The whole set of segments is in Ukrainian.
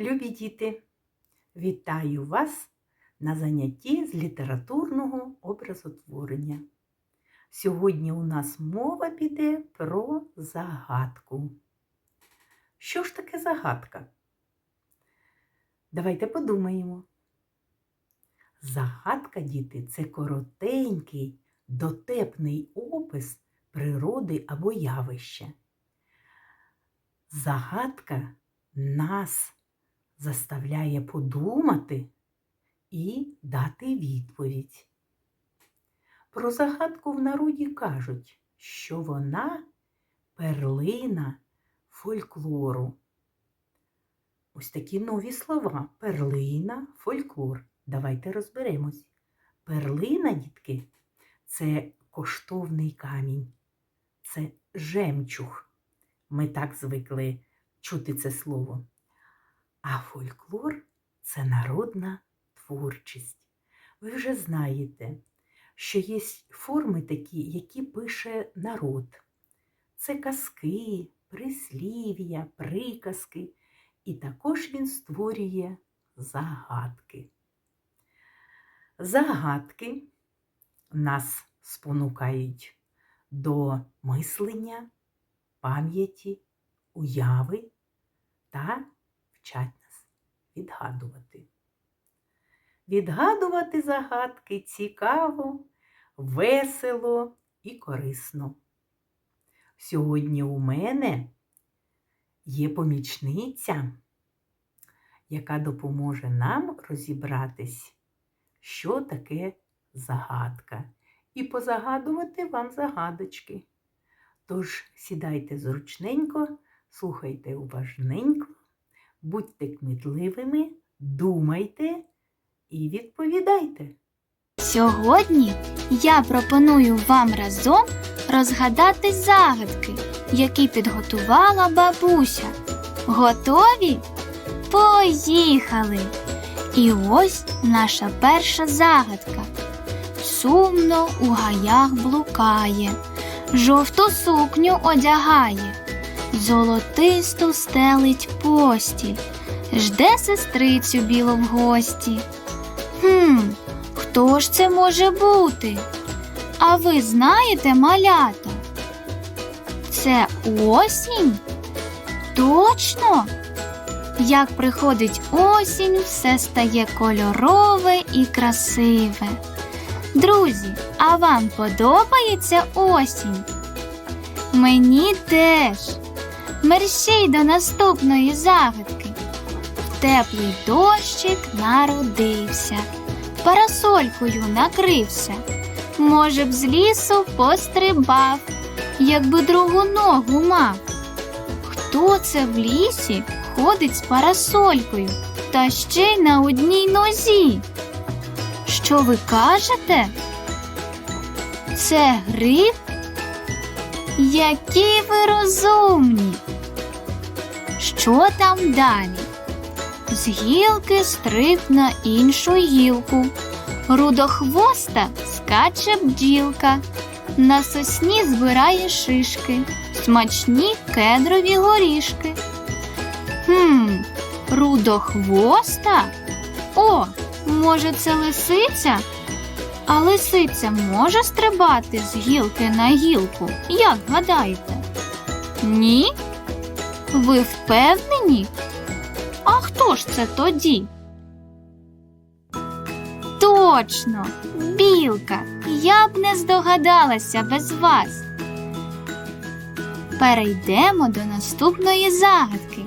Любі діти, вітаю вас на занятті з літературного образотворення. Сьогодні у нас мова піде про загадку. Що ж таке загадка? Давайте подумаємо. Загадка, діти, це коротенький, дотепний опис природи або явища. Загадка нас заставляє подумати і дати відповідь. Про загадку в народі кажуть, що вона перлина фольклору. Ось такі нові слова перлина, фольклор. Давайте розберемось. Перлина, дітки, це коштовний камінь, це жемчуг. Ми так звикли чути це слово. А фольклор це народна творчість. Ви вже знаєте, що є форми такі, які пише народ. Це казки, прислів'я, приказки, і також він створює загадки. Загадки нас спонукають до мислення, пам'яті, уяви та вчать нас відгадувати. Відгадувати загадки цікаво, весело і корисно. Сьогодні у мене є помічниця, яка допоможе нам розібратись, що таке загадка, і позагадувати вам загадочки. Тож сідайте зручненько, слухайте уважненько, будьте кмітливими, думайте і відповідайте. Сьогодні я пропоную вам разом розгадати загадки, які підготувала бабуся. Готові? Поїхали! І ось наша перша загадка. Сумно у гаях блукає, жовту сукню одягає, золотисту стелить постіль, жде сестрицю білу в гості. Хм, хто ж це може бути? А ви знаєте малята? Це осінь? Точно? Як приходить осінь, все стає кольорове і красиве. Друзі, а вам подобається осінь? Мені теж. Мерщій до наступної загадки. Теплий дощик народився, парасолькою накрився. Може б з лісу пострибав, якби другу ногу мав. Хто це в лісі ходить з парасолькою та ще й на одній нозі? Що ви кажете? Це гриб? Які ви розумні! Що там далі? З гілки стриб на іншу гілку. Рудохвоста скаче бджілка, на сосні збирає шишки, смачні кедрові горішки. Хм, рудохвоста? О, може, це лисиця? А лисиця може стрибати з гілки на гілку, як гадаєте? Ні? Ви впевнені? А хто ж це тоді? Точно, білка. Я б не здогадалася без вас. Перейдемо до наступної загадки.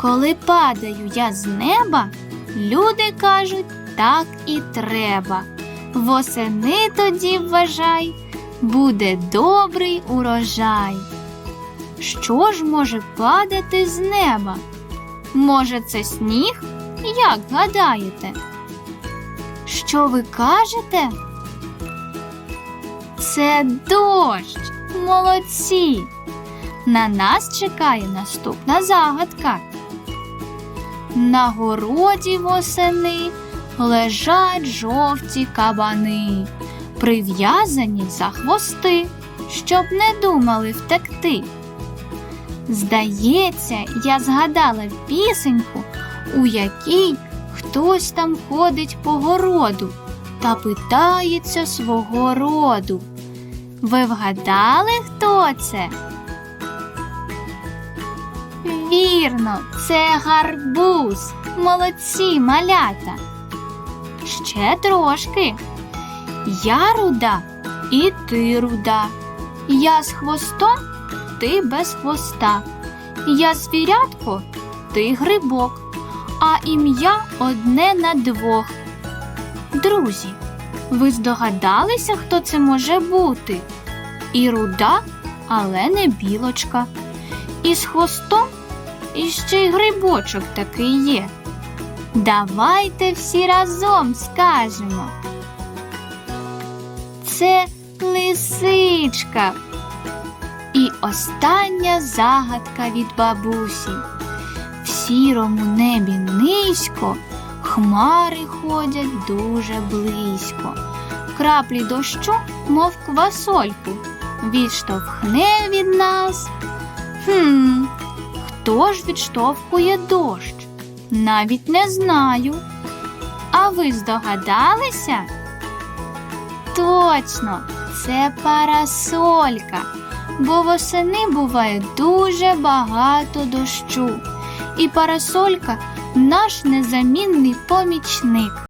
Коли падаю я з неба, люди кажуть, так і треба. Восени тоді вважай, буде добрий урожай. Що ж може падати з неба? Може, це сніг? Як гадаєте? Що ви кажете? Це дощ. Молодці. На нас чекає наступна загадка. На городі восени лежать жовті кабани, прив'язані за хвости, щоб не думали втекти. Здається, я згадала пісеньку у якій хтось там ходить по городу та питається свого роду. Ви вгадали, хто це? Вірно, це гарбуз. Молодці малята. Ще трошки. Я руда і ти руда. Я з хвостом, ти без хвоста. Я звірятко, ти грибок, а ім'я одне на двох. Друзі, ви здогадалися, хто це може бути? І руда, але не білочка. І з хвостом і ще й грибочок такий є. Давайте всі разом скажемо. Це лисичка. І остання загадка від бабусі. В сірому небі низько хмари ходять дуже близько. Краплі дощу, мов квасольку, відштовхне від нас. Хм, хто ж відштовхує дощ? Навіть не знаю. А ви здогадалися? Точно, це парасолька, бо восени буває дуже багато дощу. І парасолька наш незамінний помічник.